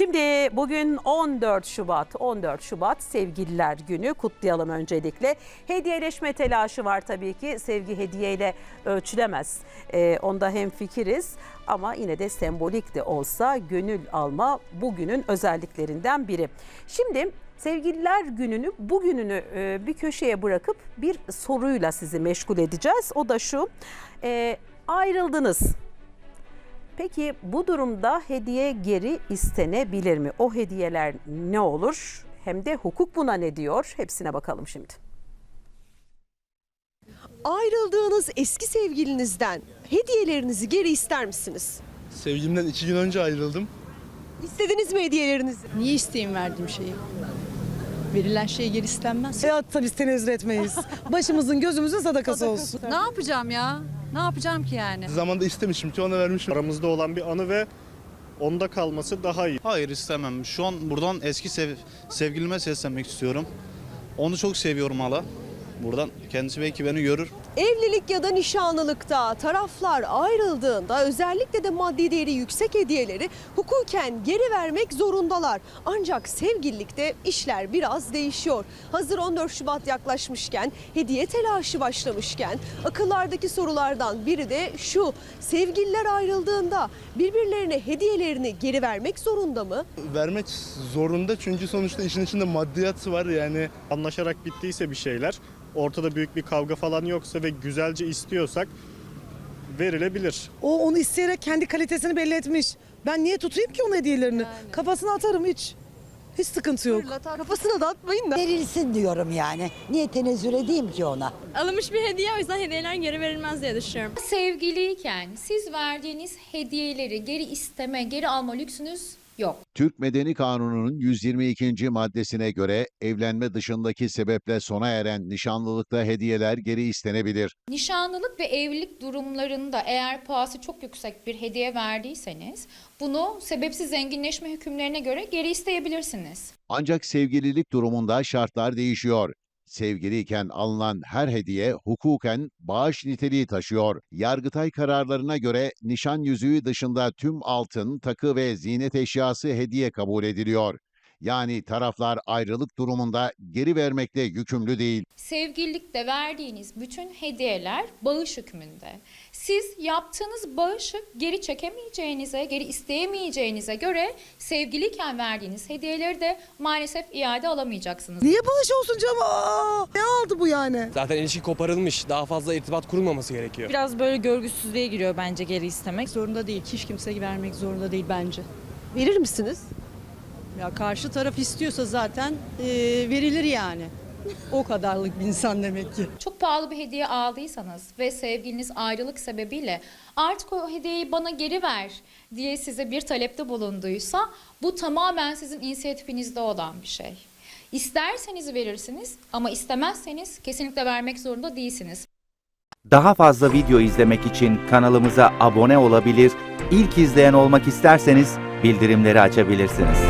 Şimdi bugün 14 Şubat, 14 Şubat Sevgililer Günü kutlayalım öncelikle. Hediyeleşme telaşı var tabii ki. Sevgi hediyeyle ölçülemez. Ee, onda hem fikiriz ama yine de sembolik de olsa gönül alma bugünün özelliklerinden biri. Şimdi Sevgililer Günü'nü bugününü e, bir köşeye bırakıp bir soruyla sizi meşgul edeceğiz. O da şu. e, ayrıldınız. Peki bu durumda hediye geri istenebilir mi? O hediyeler ne olur? Hem de hukuk buna ne diyor? Hepsine bakalım şimdi. Ayrıldığınız eski sevgilinizden hediyelerinizi geri ister misiniz? Sevgilimden iki gün önce ayrıldım. İstediniz mi hediyelerinizi? Niye isteyeyim verdiğim şeyi? Verilen şey geri istenmez. Hayatta biz tenezzül etmeyiz. Başımızın gözümüzün sadakası olsun. Ne yapacağım ya? Ne yapacağım ki yani? Zamanda istemişim ki ona vermişim. Aramızda olan bir anı ve onda kalması daha iyi. Hayır istemem. Şu an buradan eski sev- sevgilime seslenmek istiyorum. Onu çok seviyorum hala. Buradan kendisi belki beni görür. Evlilik ya da nişanlılıkta taraflar ayrıldığında özellikle de maddi değeri yüksek hediyeleri hukuken geri vermek zorundalar. Ancak sevgililikte işler biraz değişiyor. Hazır 14 Şubat yaklaşmışken, hediye telaşı başlamışken akıllardaki sorulardan biri de şu. Sevgililer ayrıldığında birbirlerine hediyelerini geri vermek zorunda mı? Vermek zorunda çünkü sonuçta işin içinde maddiyat var yani. Anlaşarak bittiyse bir şeyler, ortada büyük bir kavga falan yoksa ve güzelce istiyorsak verilebilir. O onu isteyerek kendi kalitesini belli etmiş. Ben niye tutayım ki onun hediyelerini? Kafasına atarım hiç. Hiç sıkıntı yok. Kafasına da atmayın da. Verilsin diyorum yani. Niye tenezzül edeyim ki ona? alınmış bir hediye o yüzden hediyeler geri verilmez diye düşünüyorum. Sevgiliyken siz verdiğiniz hediyeleri geri isteme, geri alma lüksünüz yok. Türk Medeni Kanunu'nun 122. maddesine göre evlenme dışındaki sebeple sona eren nişanlılıkta hediyeler geri istenebilir. Nişanlılık ve evlilik durumlarında eğer pahası çok yüksek bir hediye verdiyseniz bunu sebepsiz zenginleşme hükümlerine göre geri isteyebilirsiniz. Ancak sevgililik durumunda şartlar değişiyor. Sevgiliyken alınan her hediye hukuken bağış niteliği taşıyor. Yargıtay kararlarına göre nişan yüzüğü dışında tüm altın, takı ve ziynet eşyası hediye kabul ediliyor. Yani taraflar ayrılık durumunda geri vermekle yükümlü değil. Sevgililikte verdiğiniz bütün hediyeler bağış hükmünde. Siz yaptığınız bağışı geri çekemeyeceğinize, geri isteyemeyeceğinize göre sevgiliyken verdiğiniz hediyeleri de maalesef iade alamayacaksınız. Niye bağış olsun canım? Aa, ne aldı bu yani? Zaten ilişki koparılmış. Daha fazla irtibat kurulmaması gerekiyor. Biraz böyle görgüsüzlüğe giriyor bence geri istemek. Zorunda değil. Hiç kimse vermek zorunda değil bence. Verir misiniz? Ya karşı taraf istiyorsa zaten e, verilir yani. O kadarlık bir insan demek ki. Çok pahalı bir hediye aldıysanız ve sevgiliniz ayrılık sebebiyle artık o hediyeyi bana geri ver diye size bir talepte bulunduysa bu tamamen sizin inisiyatifinizde olan bir şey. İsterseniz verirsiniz ama istemezseniz kesinlikle vermek zorunda değilsiniz. Daha fazla video izlemek için kanalımıza abone olabilir, ilk izleyen olmak isterseniz bildirimleri açabilirsiniz.